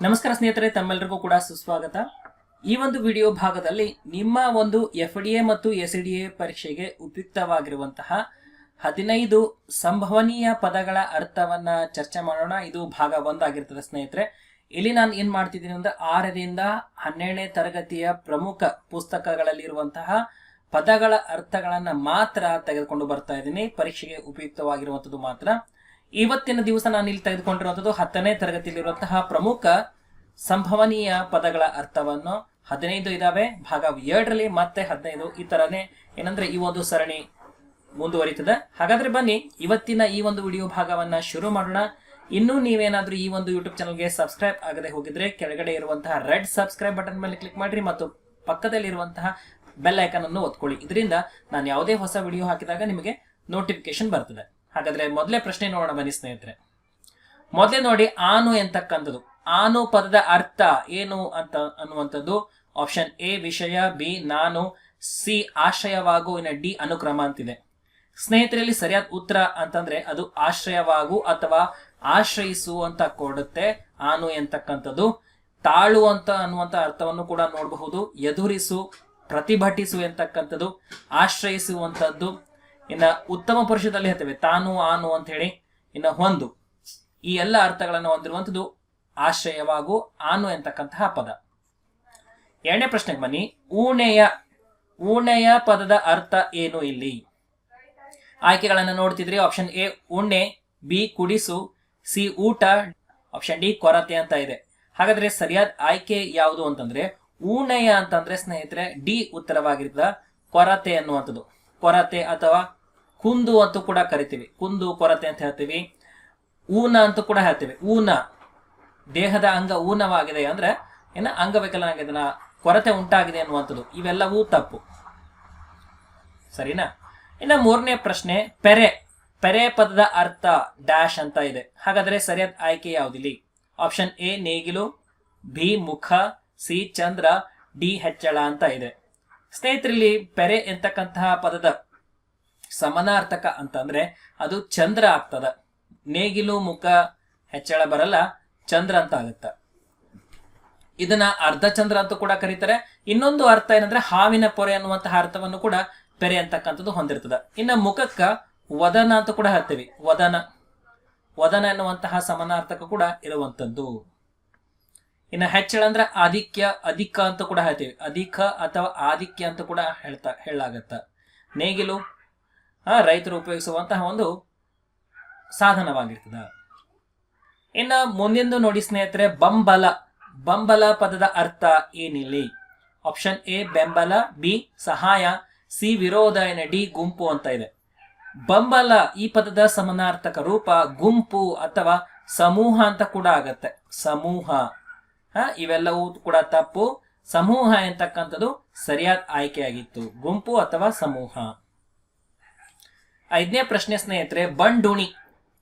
ನಮಸ್ಕಾರ ಸ್ನೇಹಿತರೆ ತಮ್ಮೆಲ್ಲರಿಗೂ ಕೂಡ ಸುಸ್ವಾಗತ. ಈ ಒಂದು ವಿಡಿಯೋ ಭಾಗದಲ್ಲಿ ನಿಮ್ಮ ಒಂದು ಎಫ್ ಡಿ ಎ ಮತ್ತು ಎಸ್ ಡಿ ಎ ಪರೀಕ್ಷೆಗೆ ಉಪಯುಕ್ತವಾಗಿರುವಂತಹ ಹದಿನೈದು ಸಂಭವನೀಯ ಪದಗಳ ಅರ್ಥವನ್ನ ಚರ್ಚೆ ಮಾಡೋಣ. ಇದು ಭಾಗ ಒಂದಾಗಿರ್ತದೆ ಸ್ನೇಹಿತರೆ. ಇಲ್ಲಿ ನಾನು ಏನ್ ಮಾಡ್ತಿದ್ದೀನಿ ಅಂದ್ರೆ ಆರರಿಂದ ಹನ್ನೆರಡನೇ ತರಗತಿಯ ಪ್ರಮುಖ ಪುಸ್ತಕಗಳಲ್ಲಿರುವಂತಹ ಪದಗಳ ಅರ್ಥಗಳನ್ನ ಮಾತ್ರ ತೆಗೆದುಕೊಂಡು ಬರ್ತಾ ಇದ್ದೀನಿ. ಪರೀಕ್ಷೆಗೆ ಉಪಯುಕ್ತವಾಗಿರುವಂತದ್ದು ಮಾತ್ರ. ಇವತ್ತಿನ ದಿವಸ ನಾನು ಇಲ್ಲಿ ತೆಗೆದುಕೊಂಡಿರುವಂತದ್ದು ಹತ್ತನೇ ತರಗತಿಯಲ್ಲಿರುವಂತಹ ಪ್ರಮುಖ ಸಂಭವನೀಯ ಪದಗಳ ಅರ್ಥವನ್ನು ಹದಿನೈದು ಇದಾವೆ, ಭಾಗ ಎರಡರಲ್ಲಿ ಮತ್ತೆ ಹದಿನೈದು ಈ ತರನೇ ಏನಂದ್ರೆ ಈ ಒಂದು ಸರಣಿ ಮುಂದುವರಿತದೆ. ಹಾಗಾದ್ರೆ ಬನ್ನಿ, ಇವತ್ತಿನ ಈ ಒಂದು ವಿಡಿಯೋ ಭಾಗವನ್ನ ಶುರು ಮಾಡೋಣ. ಇನ್ನೂ ನೀವೇನಾದ್ರೂ ಈ ಒಂದು ಯೂಟ್ಯೂಬ್ ಚಾನಲ್ಗೆ ಸಬ್ಸ್ಕ್ರೈಬ್ ಆಗದೆ ಹೋಗಿದ್ರೆ ಕೆಳಗಡೆ ಇರುವಂತಹ ರೆಡ್ ಸಬ್ಸ್ಕ್ರೈಬ್ ಬಟನ್ ಮೇಲೆ ಕ್ಲಿಕ್ ಮಾಡಿರಿ ಮತ್ತು ಪಕ್ಕದಲ್ಲಿರುವಂತಹ ಬೆಲ್ ಐಕನ್ ಅನ್ನು ಒತ್ಕೊಳ್ಳಿ. ಇದರಿಂದ ನಾನು ಯಾವುದೇ ಹೊಸ ವಿಡಿಯೋ ಹಾಕಿದಾಗ ನಿಮಗೆ ನೋಟಿಫಿಕೇಶನ್ ಬರ್ತದೆ. ಹಾಗಾದ್ರೆ ಮೊದಲೇ ಪ್ರಶ್ನೆ ನೋಡೋಣ ಬನ್ನಿ ಸ್ನೇಹಿತರೆ. ಮೊದಲೇ ನೋಡಿ ಆನು ಎಂತಕ್ಕಂಥದ್ದು. ಆನು ಪದದ ಅರ್ಥ ಏನು ಅಂತ ಅನ್ನುವಂಥದ್ದು? ಆಪ್ಷನ್ ಎ, ವಿಷಯ, ಬಿ, ನಾನು, ಸಿ, ಆಶ್ರಯವಾಗು, ಇನ್ನು ಡಿ, ಅನುಕ್ರಮ ಅಂತಿದೆ. ಸ್ನೇಹಿತರಲ್ಲಿ ಸರಿಯಾದ ಉತ್ತರ ಅಂತಂದ್ರೆ ಅದು ಆಶ್ರಯವಾಗು ಅಥವಾ ಆಶ್ರಯಿಸು ಅಂತ ಕೊಡುತ್ತೆ, ಆನು ಎಂತಕ್ಕಂಥದ್ದು. ತಾಳು ಅಂತ ಅನ್ನುವಂಥ ಅರ್ಥವನ್ನು ಕೂಡ ನೋಡಬಹುದು. ಎದುರಿಸು, ಪ್ರತಿಭಟಿಸು ಎಂತಕ್ಕಂಥದ್ದು. ಆಶ್ರಯಿಸುವಂಥದ್ದು. ಇನ್ನ ಉತ್ತಮ ಪುರುಷದಲ್ಲಿ ಹೇಳ್ತೇವೆ, ತಾನು, ಆನು ಅಂತ ಹೇಳಿ, ಇನ್ನ ಹೊಂದು ಈ ಎಲ್ಲ ಅರ್ಥಗಳನ್ನು ಹೊಂದಿರುವಂಥದ್ದು ಆಶ್ರಯವಾಗು ಆನು ಎಂತಕ್ಕಂತಹ ಪದ. ಎರಡನೇ ಪ್ರಶ್ನೆಗೆ ಬನ್ನಿ. ಊಣೆಯ ಊಣೆಯ ಪದದ ಅರ್ಥ ಏನು ಇಲ್ಲಿ? ಆಯ್ಕೆಗಳನ್ನು ನೋಡ್ತಿದ್ರಿ. ಆಪ್ಷನ್ ಎ ಉಣ್ಣೆ ಬಿ ಕುಡಿಸು ಸಿ ಊಟ ಆಪ್ಷನ್ ಡಿ ಕೊರತೆ ಅಂತ ಇದೆ. ಹಾಗಾದ್ರೆ ಸರಿಯಾದ ಆಯ್ಕೆ ಯಾವುದು ಅಂತಂದ್ರೆ, ಊಣೆಯ ಅಂತಂದ್ರೆ ಸ್ನೇಹಿತರೆ ಡಿ ಉತ್ತರವಾಗಿರ್ತದ, ಕೊರತೆ ಅನ್ನುವಂಥದ್ದು. ಕೊರತೆ ಅಥವಾ ಕುಂದು ಅಂತೂ ಕೂಡ ಕರಿತೀವಿ. ಕುಂದು, ಕೊರತೆ ಅಂತ ಹೇಳ್ತೀವಿ. ಊನ ಅಂತೂ ಕೂಡ ಹೇಳ್ತೀವಿ. ಊನ. ದೇಹದ ಅಂಗ ಊನವಾಗಿದೆ ಅಂದ್ರೆ ಏನ ಅಂಗವಿಕಲನಾಗಿದ್ದಾನ ಕೊರತೆ ಉಂಟಾಗಿದೆ ಅನ್ನುವಂಥದ್ದು. ಇವೆಲ್ಲವೂ ತಪ್ಪು. ಸರಿನಾ? ಇನ್ನ ಮೂರನೇ ಪ್ರಶ್ನೆ, ಪೆರೆ ಪೆರೆ ಪದದ ಅರ್ಥ ಡ್ಯಾಶ್ ಅಂತ ಇದೆ. ಹಾಗಾದ್ರೆ ಸರಿಯಾದ ಆಯ್ಕೆ ಯಾವುದಿಲ್ಲಿ? ಆಪ್ಷನ್ ಎ, ನೇಗಿಲು, ಬಿ, ಮುಖ, ಸಿ, ಚಂದ್ರ, ಡಿ, ಹೆಚ್ಚಳ ಅಂತ ಇದೆ. ಸ್ನೇಹಿತರಲ್ಲಿ ಪೆರೆ ಎಂತಕ್ಕಂತಹ ಪದದ ಸಮನಾರ್ಥಕ ಅಂತಂದ್ರೆ ಅದು ಚಂದ್ರ ಆಗ್ತದ. ನೇಗಿಲು, ಮುಖ, ಹೆಚ್ಚಳ ಬರಲ್ಲ. ಚಂದ್ರ ಅಂತ ಆಗುತ್ತೆ. ಇದನ್ನ ಅರ್ಧ ಚಂದ್ರ ಅಂತ ಕೂಡ ಕರೀತಾರೆ. ಇನ್ನೊಂದು ಅರ್ಥ ಏನಂದ್ರೆ ಹಾವಿನ ಪೊರೆ ಅನ್ನುವಂತಹ ಅರ್ಥವನ್ನು ಕೂಡ ಪೆರೆ ಅಂತಕ್ಕಂಥದ್ದು ಹೊಂದಿರ್ತದ. ಇನ್ನ ಮುಖಕ್ಕ ವದನ ಅಂತ ಕೂಡ ಹೇಳ್ತೇವೆ. ವದನ. ವದನ ಎನ್ನುವಂತಹ ಸಮಾನಾರ್ಥಕ ಕೂಡ ಇರುವಂತದ್ದು ಇನ್ನ ಹೆಚ್ಚಳ ಅಂದ್ರೆ ಆಧಿಕ್ಯ, ಅಧಿಕ ಅಂತ ಕೂಡ ಹೇಳ್ತೇವೆ. ಅಧಿಕ ಅಥವಾ ಆಧಿಕ್ಯ ಅಂತ ಕೂಡ ಹೇಳ್ತಾ, ಹೇಳಲಾಗತ್ತ. ನೇಗಿಲು ರೈತರು ಉಪಯೋಗಿಸುವಂತಹ ಒಂದು ಸಾಧನವಾಗಿರ್ತದ. ಇನ್ನ ಮುಂದಿಂದು ನೋಡಿ ಸ್ನೇಹಿತರೆ, ಬಂಬಲ. ಬಂಬಲ ಪದದ ಅರ್ಥ ಏನಿಲ್ಲಿ? ಆಪ್ಷನ್ ಎ ಬೆಂಬಲ. ಬಿ ಸಹಾಯ. ಸಿ ವಿರೋಧ ಎನ್ ಡಿ ಗುಂಪು ಅಂತ ಇದೆ. ಬಂಬಲ ಈ ಪದದ ಸಮನಾರ್ಥಕ ರೂಪ, ಗುಂಪು ಅಥವಾ ಸಮೂಹ ಅಂತ ಕೂಡ ಆಗತ್ತೆ. ಸಮೂಹ. ಹ, ಇವೆಲ್ಲವೂ ಕೂಡ ತಪ್ಪು. ಸಮೂಹ ಎಂತಕ್ಕಂಥದ್ದು? ಸರಿಯಾದ ಆಯ್ಕೆಯಾಗಿತ್ತು ಗುಂಪು ಅಥವಾ ಸಮೂಹ. ಐದನೇ ಪ್ರಶ್ನೆ ಸ್ನೇಹಿತರೆ, ಬಂಡುಣಿ.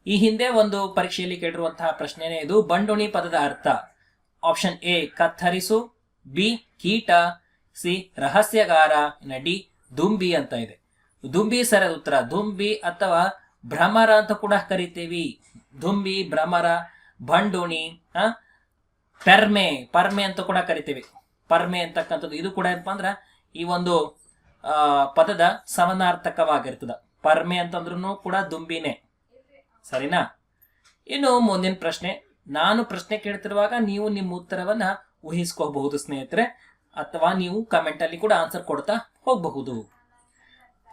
ಈ ಹಿಂದೆ ಒಂದು ಪರೀಕ್ಷೆಯಲ್ಲಿ ಕೇಳಿರುವಂತಹ ಪ್ರಶ್ನೆನೇ ಇದು. ಬಂಡುಣಿ ಪದದ ಅರ್ಥ. ಆಪ್ಷನ್ ಎ, ಕತ್ತರಿಸು. ಬಿ, ಕೀಟ. ಸಿ, ರಹಸ್ಯಗಾರ. ನಡಿ ದುಂಬಿ ಅಂತ ಇದೆ. ದುಂಬಿ ಸರಿಯಾದ ಉತ್ತರ. ದುಂಬಿ ಅಥವಾ ಭ್ರಮರ ಅಂತ ಕೂಡ ಕರಿತೀವಿ. ದುಂಬಿ, ಭ್ರಮರ, ಬಂಡುಣಿ ಪೆರ್ಮೆ, ಪರ್ಮೆ ಅಂತ ಕೂಡ ಕರಿತೀವಿ. ಪರ್ಮೆ ಅಂತಕ್ಕಂಥದ್ದು. ಇದು ಕೂಡ ಏನಪ್ಪ ಅಂದ್ರ ಈ ಒಂದು ಪದದ ಸಮಾನಾರ್ಥಕವಾಗಿರ್ತದ. ಪರ್ಮೆ ಅಂತಂದ್ರೂ ಕೂಡ ದುಂಬಿನೇ. ಸರಿನಾ? ಇನ್ನು ಮುಂದಿನ ಪ್ರಶ್ನೆ. ನಾನು ಪ್ರಶ್ನೆ ಕೇಳ್ತಿರುವಾಗ ನೀವು ನಿಮ್ಮ ಉತ್ತರವನ್ನ ಊಹಿಸ್ಕೋಬಹುದು, ಸ್ನೇಹಿತರೆ, ಅಥವಾ ನೀವು ಕಮೆಂಟ್ ಅಲ್ಲಿ ಕೂಡ ಆನ್ಸರ್ ಕೊಡ್ತಾ ಹೋಗಬಹುದು.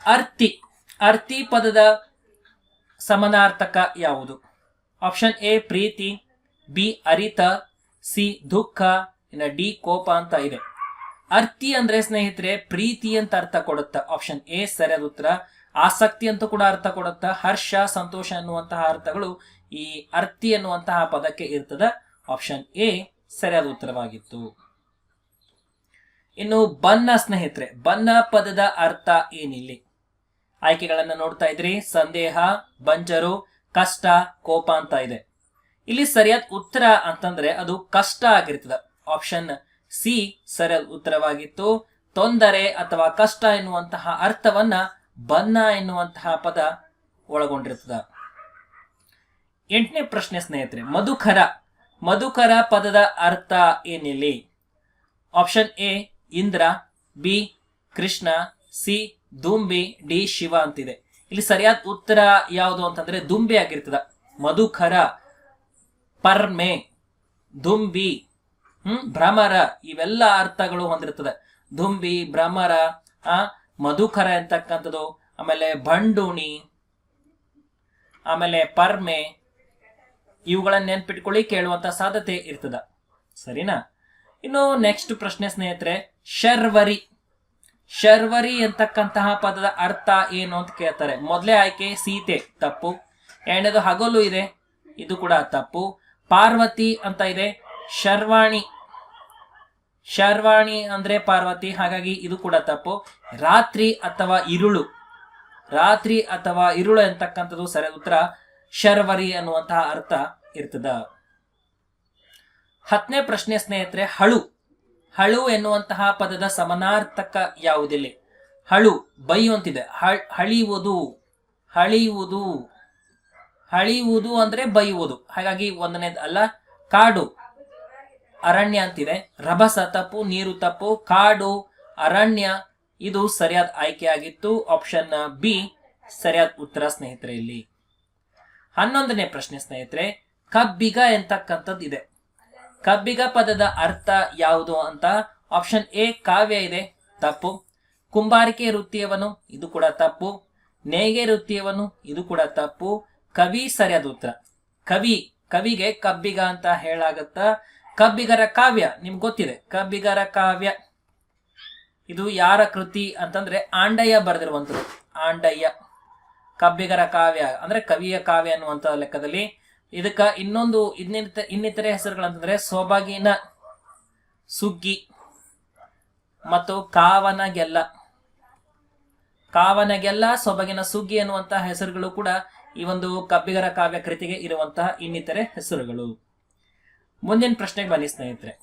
ಅರ್ತಿ. ಅರ್ತಿ ಪದದ ಸಮನಾರ್ಥಕ ಯಾವುದು? ಆಪ್ಷನ್ ಎ ಪ್ರೀತಿ. ಬಿ ಅರಿತ. ಸಿ ದುಃಖ. ಇನ್ನ ಡಿ ಕೋಪ ಅಂತ ಇದೆ. ಅರ್ತಿ ಅಂದ್ರೆ ಸ್ನೇಹಿತರೆ, ಪ್ರೀತಿ ಅಂತ ಅರ್ಥ ಕೊಡುತ್ತ. ಆಪ್ಷನ್ ಎ ಸರಿಯಾದ ಉತ್ತರ. ಆಸಕ್ತಿ ಅಂತ ಕೂಡ ಅರ್ಥ ಕೊಡುತ್ತ, ಹರ್ಷ, ಸಂತೋಷ ಅನ್ನುವಂತಹ ಅರ್ಥಗಳು ಈ ಅರ್ತಿ ಅನ್ನುವಂತಹ ಪದಕ್ಕೆ ಇರ್ತದ. ಆಪ್ಷನ್ ಎ ಸರಿಯಾದ ಉತ್ತರವಾಗಿತ್ತು. ಇನ್ನು ಬನ್ನ ಸ್ನೇಹಿತರೆ ಬನ್ನ ಪದದ ಅರ್ಥ ಏನಿಲ್ಲಿ? ಆಯ್ಕೆಗಳನ್ನ ನೋಡ್ತಾ ಇದ್ರಿ. ಸಂದೇಹ, ಬಂಜರು, ಕಷ್ಟ, ಕೋಪ ಅಂತ ಇದೆ. ಇಲ್ಲಿ ಸರಿಯಾದ ಉತ್ತರ ಅಂತಂದ್ರೆ ಅದು ಕಷ್ಟ ಆಗಿರ್ತದ. ಆಪ್ಷನ್ ಸಿ ಸರಿಯಾದ ಉತ್ತರವಾಗಿತ್ತು. ತೊಂದರೆ ಅಥವಾ ಕಷ್ಟ ಎನ್ನುವಂತಹ ಅರ್ಥವನ್ನ ಬನ್ನ ಎನ್ನುವಂತಹ ಪದ ಒಳಗೊಂಡಿರ್ತದ. ಎಂಟನೇ ಪ್ರಶ್ನೆ ಸ್ನೇಹಿತರೆ, ಮಧುಕರ. ಮಧುಕರ ಪದದ ಅರ್ಥ ಏನಿಲ್ಲಿ? Option A, Indra, B, Krishna, C, ದುಂಬಿ, ಡಿ, ಶಿವ ಅಂತಿದೆ. ಇಲ್ಲಿ ಸರಿಯಾದ ಉತ್ತರ ಯಾವುದು ಅಂತಂದ್ರೆ ದುಂಬಿ ಆಗಿರ್ತದ. ಮಧುಕರ, ಪರ್ಮೆ, ದುಂಬಿ, ಹ್ಮ್, ಭ್ರಮರ, ಇವೆಲ್ಲ ಅರ್ಥಗಳು ಹೊಂದಿರ್ತದೆ. ದುಂಬಿ, ಭ್ರಮರ, ಆ ಮಧುಕರ ಅಂತಕ್ಕಂಥದ್ದು ಆಮೇಲೆ ಭಂಡೂಣಿ, ಆಮೇಲೆ ಪರ್ಮೆ, ಇವುಗಳನ್ನ ನೆನ್ಪಿಟ್ಕೊಳ್ಳಿ, ಕೇಳುವಂತ ಸಾಧ್ಯತೆ ಇರ್ತದ. ಸರಿನಾ? ಇನ್ನು ನೆಕ್ಸ್ಟ್ ಪ್ರಶ್ನೆ ಸ್ನೇಹಿತರೆ, ಶರ್ವರಿ. ಶರ್ವರಿ ಅಂತಕ್ಕಂತಹ ಪದದ ಅರ್ಥ ಏನು ಅಂತ ಕೇಳ್ತಾರೆ. ಮೊದಲೇ ಆಯ್ಕೆ, ಸೀತೆ, ತಪ್ಪು. ಎರಡನೇದು ಹಗಲು ಇದೆ, ಇದು ಕೂಡ ತಪ್ಪು. ಪಾರ್ವತಿ ಅಂತ ಇದೆ, ಶರ್ವಾಣಿ. ಶರ್ವಾಣಿ ಅಂದ್ರೆ ಪಾರ್ವತಿ, ಹಾಗಾಗಿ ಇದು ಕೂಡ ತಪ್ಪು. ರಾತ್ರಿ ಅಥವಾ ಇರುಳು. ರಾತ್ರಿ ಅಥವಾ ಇರುಳು ಎಂತಕ್ಕಂಥದ್ದು ಸರಿ ಉತ್ತರ ಶರ್ವರಿ ಅನ್ನುವಂತಹ ಅರ್ಥ ಇರ್ತದ. ಹತ್ತನೇ ಪ್ರಶ್ನೆ ಸ್ನೇಹಿತರೆ, ಹಳು. ಹಳು ಎನ್ನುವಂತಹ ಪದದ ಸಮನಾರ್ಥಕ ಯಾವುದಿಲ್ಲ? ಹಳು ಬೈಯುವಂತಿದೆ ಹಳಿಯುವುದು. ಹಳಿಯುವುದು. ಹಳಿಯುವುದು ಅಂದ್ರೆ ಬೈಯುವುದು. ಹಾಗಾಗಿ ಒಂದನೇದು ಅಲ್ಲ, ಕಾಡು. ಅರಣ್ಯ ಅಂತಿದೆ. ರಭಸ ತಪ್ಪು, ನೀರು ತಪ್ಪು, ಕಾಡು, ಅರಣ್ಯ ಇದು ಸರಿಯಾದ ಆಯ್ಕೆ ಆಗಿತ್ತು ಆಪ್ಷನ್ ಬಿ ಸರಿಯಾದ ಉತ್ತರ ಸ್ನೇಹಿತರೆ ಇಲ್ಲಿ. ಹನ್ನೊಂದನೇ ಪ್ರಶ್ನೆ ಸ್ನೇಹಿತರೆ, ಕಬ್ಬಿಗ ಎಂತಕ್ಕಂಥದ್ದು ಇದೆ? ಕಬ್ಬಿಗ ಪದದ ಅರ್ಥ ಯಾವುದು ಅಂತ? ಆಪ್ಷನ್ ಎ ಕಾವ್ಯ ಇದೆ, ತಪ್ಪು. ಕುಂಬಾರಿಕೆ ವೃತ್ತಿಯವನು, ಇದು ಕೂಡ ತಪ್ಪು. ನೇಯ್ಗೆ ವೃತ್ತಿಯವನು, ಇದು ಕೂಡ ತಪ್ಪು. ಕವಿ, ಸರಿಯಾದ ಉತ್ತರ. ಕವಿ, ಕವಿಗೆ ಕಬ್ಬಿಗ ಅಂತ ಹೇಳಾಗತ್ತ ಕಬ್ಬಿಗರ ಕಾವ್ಯ, ನಿಮ್ಗೆ ಗೊತ್ತಿದೆ? ಕಬ್ಬಿಗರ ಕಾವ್ಯ. ಇದು ಯಾರ ಕೃತಿ ಅಂತಂದ್ರೆ ಆಂಡಯ್ಯ ಬರೆದಿರುವಂಥದ್ದು. ಆಂಡಯ್ಯ. ಕಬ್ಬಿಗರ ಕಾವ್ಯ, ಅಂದ್ರೆ ಕವಿಯ ಕಾವ್ಯ ಅನ್ನುವಂತ ಲೆಕ್ಕದಲ್ಲಿ ಇದಕ್ಕ ಇನ್ನೊಂದು ಇನ್ನಿತ, ಇನ್ನಿತರೆ ಹೆಸರುಗಳಂತಂದ್ರೆ ಸೊಬಗಿನ ಸುಗ್ಗಿ ಮತ್ತು ಕಾವನ ಗೆಲ್ಲ ಕಾವನ ಗೆಲ್ಲ ಸೊಬಗಿನ ಸುಗ್ಗಿ ಅನ್ನುವಂತಹ ಹೆಸರುಗಳು ಕೂಡ ಈ ಒಂದು ಕಬ್ಬಿಗರ ಕಾವ್ಯ ಕೃತಿಗೆ ಇರುವಂತಹ ಇನ್ನಿತರೆ ಹೆಸರುಗಳು. ಮುಂದಿನ ಪ್ರಶ್ನೆಗೆ ಬನ್ನಿ ಸ್ನೇಹಿತರೆ.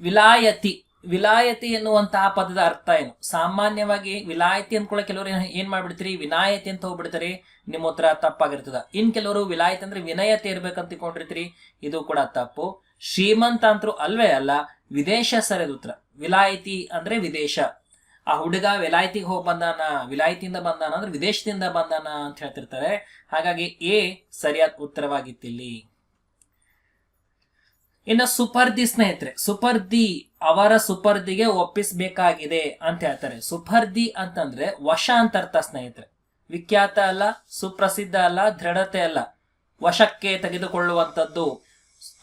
ವಿಲಾಯತಿ. ವಿಲಾಯತಿ ಎನ್ನುವಂತಹ ಪದದ ಅರ್ಥ ಏನು? ಸಾಮಾನ್ಯವಾಗಿ ವಿಲಾಯತಿ ಅಂದ್ಕೊಳ್ಳೋ ಕೆಲವರು ಏನ್- ಮಾಡ್ಬಿಡ್ತೀರಿ? ವಿನಾಯತಿ ಅಂತ ಹೋಗ್ಬಿಡ್ತಾರೆ. ನಿಮ್ಮ ಉತ್ತರ ತಪ್ಪಾಗಿರ್ತದ. ಇನ್ ಕೆಲವರು ವಿಲಾಯತಿ ಅಂದ್ರೆ ವಿನಯತೆ ಇರ್ಬೇಕಂತ ತಿಳ್ಕೊಂಡಿರ್ತೀರಿ ಇದು ಕೂಡ ತಪ್ಪು. ಶ್ರೀಮಂತ ಅಂತರೂ ಅಲ್ವೇ ಅಲ್ಲ, ವಿದೇಶ ಸರಿಯಾದ ಉತ್ತರ. ವಿಲಾಯತಿ ಅಂದ್ರೆ ವಿದೇಶ. ಆ ಹುಡುಗ ವಿಲಾಯತಿಗೆ ಹೋಗಿ ಬಂದಾನ, ವಿಲಾಯತಿಯಿಂದ ಬಂದಾನ ಅಂದ್ರೆ ವಿದೇಶದಿಂದ ಬಂದಾನ ಅಂತ ಹೇಳ್ತಿರ್ತಾರೆ. ಹಾಗಾಗಿ ಎ ಸರಿಯಾದ ಉತ್ತರವಾಗಿತ್ತಿಲ್ಲಿ. ಇನ್ನು ಸುಪರ್ದಿ ಸ್ನೇಹಿತರೆ, ಸುಪರ್ದಿ ಅವರ ಸುಪರ್ದಿಗೆ ಒಪ್ಪಿಸಬೇಕಾಗಿದೆ ಅಂತ ಹೇಳ್ತಾರೆ. ಸುಪರ್ದಿ ಅಂತಂದ್ರೆ ವಶ ಅಂತ ಅರ್ಥ ಸ್ನೇಹಿತರೆ. ವಿಖ್ಯಾತ ಅಲ್ಲ, ಸುಪ್ರಸಿದ್ಧ ಅಲ್ಲ, ದೃಢತೆ ಅಲ್ಲ. ವಶಕ್ಕೆ ತೆಗೆದುಕೊಳ್ಳುವಂಥದ್ದು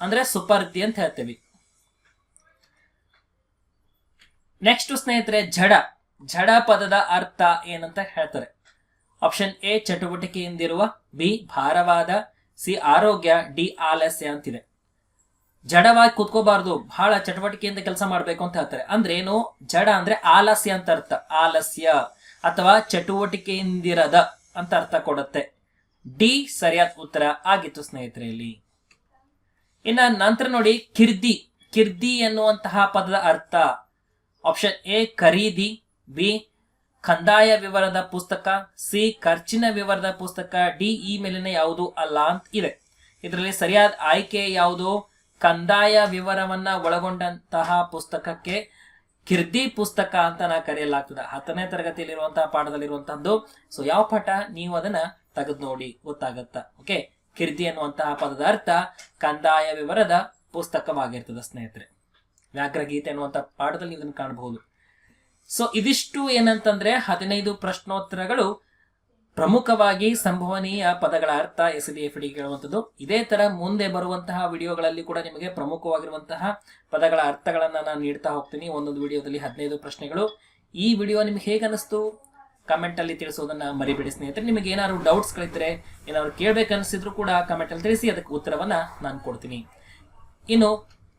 ಅಂದ್ರೆ ಸುಪರ್ದಿ ಅಂತ ಹೇಳ್ತೇವೆ. ನೆಕ್ಸ್ಟ್ ಸ್ನೇಹಿತರೆ, ಜಡ. ಜಡ ಪದದ ಅರ್ಥ ಏನಂತ ಹೇಳ್ತಾರೆ. ಆಪ್ಷನ್ ಎ ಚಟುವಟಿಕೆಯಿಂದಿರುವ ಬಿ ಭಾರವಾದ ಸಿ ಆರೋಗ್ಯ ಡಿ ಆಲಸ್ಯ ಅಂತಿದೆ. ಜಡವಾಗಿ ಕುತ್ಕೋಬಾರ್ದು ಬಹಳ ಚಟುವಟಿಕೆಯಿಂದ ಕೆಲಸ ಮಾಡಬೇಕು ಅಂತ ಹೇಳ್ತಾರೆ. ಅಂದ್ರೆ ಏನು ಜಡ ಅಂದ್ರೆ ಆಲಸ್ಯ ಅಂತ ಅರ್ಥ. ಆಲಸ್ಯ ಅಥವಾ ಚಟುವಟಿಕೆಯಿಂದಿರದ ಅಂತ ಅರ್ಥ ಕೊಡುತ್ತೆ. ಡಿ ಸರಿಯಾದ ಉತ್ತರ ಆಗಿತ್ತು ಸ್ನೇಹಿತರೆ ಇಲ್ಲಿ ಇನ್ನ ನಂತರ ನೋಡಿ, ಕಿರ್ದಿ. ಕಿರ್ದಿ ಎನ್ನುವಂತಹ ಪದದ ಅರ್ಥ ಆಪ್ಷನ್ ಎ ಖರೀದಿ. ಬಿ ಕಂದಾಯ ವಿವರದ ಪುಸ್ತಕ. ಸಿ ಖರ್ಚಿನ ವಿವರದ ಪುಸ್ತಕ. ಡಿ ಈ ಮೇಲಿನ ಯಾವುದು ಅಲ್ಲ ಅಂತ ಇದೆ. ಇದರಲ್ಲಿ ಸರಿಯಾದ ಆಯ್ಕೆ ಯಾವುದು? ಕಂದಾಯ ವಿವರವನ್ನ ಒಳಗೊಂಡಂತಹ ಪುಸ್ತಕಕ್ಕೆ ಕಿರ್ದಿ ಪುಸ್ತಕ ಅಂತ ನಾ ಕರೆಯಲಾಗ್ತದೆ. ಹತ್ತನೇ ಪಾಠದಲ್ಲಿ ಪಾಠದಲ್ಲಿರುವಂತಹದ್ದು. ಸೊ ಯಾವ ಪಾಠ? ನೀವು ಅದನ್ನ ತೆಗೆದು ನೋಡಿ, ಗೊತ್ತಾಗತ್ತ. ಓಕೆ ಕಿರ್ದಿ ಅನ್ನುವಂತಹ ಪದದ ಅರ್ಥ ಕಂದಾಯ ವಿವರದ ಪುಸ್ತಕವಾಗಿರ್ತದೆ ಸ್ನೇಹಿತರೆ. ವ್ಯಾಘ್ರಗೀತೆ ಅನ್ನುವಂಥ ಪಾಠದಲ್ಲಿ ಇದನ್ನು ಕಾಣಬಹುದು. ಸೊ ಇದಿಷ್ಟು ಏನಂತಂದ್ರೆ ಹದಿನೈದು ಪ್ರಶ್ನೋತ್ತರಗಳು ಪ್ರಮುಖವಾಗಿ ಸಂಭವನೀಯ ಪದಗಳ ಅರ್ಥ ಎಸ್ ಡಿ ಎಫ್ ಡಿ ಕೇಳುವಂಥದ್ದು. ಇದೇ ತರ ಮುಂದೆ ಬರುವಂತಹ ವಿಡಿಯೋಗಳಲ್ಲಿ ಕೂಡ ನಿಮಗೆ ಪ್ರಮುಖವಾಗಿರುವಂತಹ ಪದಗಳ ಅರ್ಥಗಳನ್ನ ನಾನು ನೀಡ್ತಾ ಹೋಗ್ತೀನಿ. ಒಂದೊಂದು ವಿಡಿಯೋದಲ್ಲಿ ಹದಿನೈದು ಪ್ರಶ್ನೆಗಳು. ಈ ವಿಡಿಯೋ ನಿಮ್ಗೆ ಹೇಗೆ ಅನಿಸ್ತು? ಕಮೆಂಟ್ ಅಲ್ಲಿ ತಿಳಿಸೋದನ್ನ ಮರಿಬೇಡಿ ಸ್ನೇಹಿತರೆ. ನಿಮಗೆ ಏನಾದ್ರು ಡೌಟ್ಸ್ ಗಳಿದ್ರೆ, ಏನಾದ್ರು ಕೇಳಬೇಕನ್ನಿಸಿದ್ರು ಕೂಡ ಕಮೆಂಟ್ ಅಲ್ಲಿ ತಿಳಿಸಿ, ಅದಕ್ಕೆ ಉತ್ತರವನ್ನ ನಾನು ಕೊಡ್ತೀನಿ. ಇನ್ನು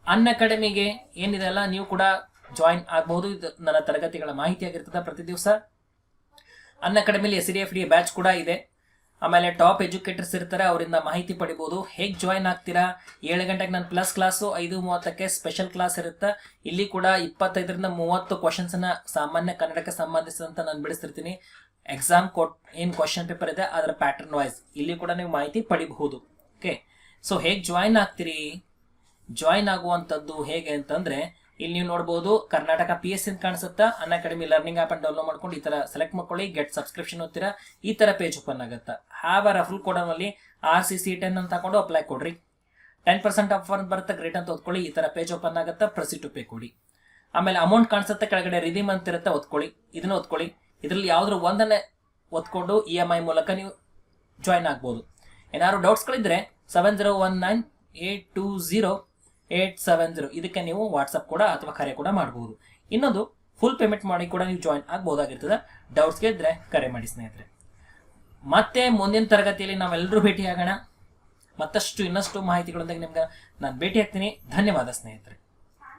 ಅನ್ ಅಕಾಡೆಮಿಗೆ ಏನಿದೆ ಅಲ್ಲ, ನೀವು ಕೂಡ ಜಾಯಿನ್ ಆಗಬಹುದು ಇದು ನನ್ನ ತರಗತಿಗಳ ಮಾಹಿತಿ ಆಗಿರ್ತದೆ ಪ್ರತಿ ದಿವಸ. ಅನ್ ಅಕಾಡೆಮಿಲಿ S D F D batch ಕೂಡ ಇದೆ. ಆಮೇಲೆ ಟಾಪ್ ಎಜುಕೇಟರ್ಸ್ ಇರ್ತಾರೆ, ಅವರಿಂದ ಮಾಹಿತಿ ಪಡಿಬೋದು. ಹೇಗೆ ಜಾಯಿನ್ ಆಗ್ತೀರಾ? ಏಳು ಗಂಟೆಗೆ ನನ್ನ ಪ್ಲಸ್ ಕ್ಲಾಸು, ಐದು ಮೂವತ್ತಕ್ಕೆ ಸ್ಪೆಷಲ್ ಕ್ಲಾಸ್ ಇರುತ್ತೆ. ಇಲ್ಲಿ ಕೂಡ ಇಪ್ಪತ್ತೈದರಿಂದ ಮೂವತ್ತು ಕ್ವಶನ್ಸ್ನ ಸಾಮಾನ್ಯ ಕನ್ನಡಕ್ಕೆ ಸಂಬಂಧಿಸಿದಂತ ನಾನು ಬಿಡಿಸ್ತಿರ್ತೀನಿ. ಎಕ್ಸಾಮ್ ಕೊಟ್, ಏನು ಕ್ವಶನ್ ಪೇಪರ್ ಇದೆ, ಅದರ ಪ್ಯಾಟರ್ನ್ ವೈಸ್ ಇಲ್ಲಿ ಕೂಡ ನೀವು ಮಾಹಿತಿ ಪಡಿಬಹುದು. ಓಕೆ ಸೊ ಹೇಗೆ ಜಾಯಿನ್ ಆಗ್ತೀರಿ? ಜಾಯಿನ್ ಆಗುವಂಥದ್ದು ಹೇಗೆ ಅಂತಂದ್ರೆ ಇಲ್ಲಿ ನೀವು ನೋಡಬಹುದು ಕರ್ನಾಟಕ ಪಿ ಎಸ್ ಅಂತ ಕಾಣಿಸುತ್ತಾ? ಅನ್ ಅಕಾಡೆಮಿ ಲರ್ನಿಂಗ್ ಆಪ್ ಅನ್ನು ಡೌನ್ಲೋಡ್ ಮಾಡ್ಕೊಂಡು ಈ ತರ ಸೆಲೆಕ್ಟ್ ಮಾಡ್ಕೊಳ್ಳಿ ಗೆಟ್ ಸಬ್ಸ್ಕ್ರಿಪ್ಷನ್ ಓದ್ತೀರಾ? ಈ ತರ ಪೇಜ್ ಓಪನ್ ಆಗುತ್ತೆ? ಹಾವ್ ಅ ರಫಲ್ ಕೋಡನಲ್ಲಿ ಆರ್ ಸಿ ಸಿ ಟೆನ್ ಅಂತ ಹಾಕೊಂಡು ಅಪ್ಲೈ ಕೊಡ್ರಿ. ಟೆನ್ ಪರ್ಸೆಂಟ್ ಆಫರ್ ಬರುತ್ತೆ ಗ್ರೇಟ್ ಅಂತ ಓದ್ಕೊಳ್ಳಿ, ಈ ತರ ಪೇಜ್ ಓಪನ್ ಆಗುತ್ತೆ? ಪ್ರೊಸಿ ಟು ಪೇ ಕೊಡಿ. ಆಮೇಲೆ ಅಮೌಂಟ್ ಕಾಣಿಸುತ್ತೆ, ಕೆಳಗಡೆ ರಿದೀಮ್ ಅಂತ ಇರುತ್ತೆ ಒತ್ಕೊಳ್ಳಿ ಇದನ್ನ ಒತ್ಕೊಳ್ಳಿ ಇದರಲ್ಲಿ ಯಾವ್ದಾದ್ರು ಒಂದನ್ನೇ ಒತ್ಕೊಂಡು ಇ ಎಂ ಐ ಮೂಲಕ ನೀವು ಜಾಯ್ನ್ ಆಗ್ಬೋದು. ಏನಾದ್ರು ಡೌಟ್ಸ್ಗಳಿದ್ರೆ seven zero one nine eight two zero eight seven zero ಇದಕ್ಕೆ ನೀವು ವಾಟ್ಸಪ್ ಕೂಡ ಅಥವಾ ಕರೆ ಕೂಡ ಮಾಡಬಹುದು ಇನ್ನೊಂದು ಫುಲ್ ಪೇಮೆಂಟ್ ಮಾಡಿ ಕೂಡ ನೀವು ಜಾಯಿನ್ ಆಗ್ಬೋದಾಗಿರ್ತದೆ. ಡೌಟ್ಸ್ಗೆ ಇದ್ರೆ ಕರೆ ಮಾಡಿ ಸ್ನೇಹಿತರೆ. ಮತ್ತೆ ಮುಂದಿನ ತರಗತಿಯಲ್ಲಿ ನಾವೆಲ್ಲರೂ ಭೇಟಿಯಾಗೋಣ. ಮತ್ತಷ್ಟು ಇನ್ನಷ್ಟು ಮಾಹಿತಿಗಳೊಂದಿಗೆ ನಿಮ್ಗೆ ನಾನು ಭೇಟಿ ಆಗ್ತೀನಿ. ಧನ್ಯವಾದ ಸ್ನೇಹಿತರೆ.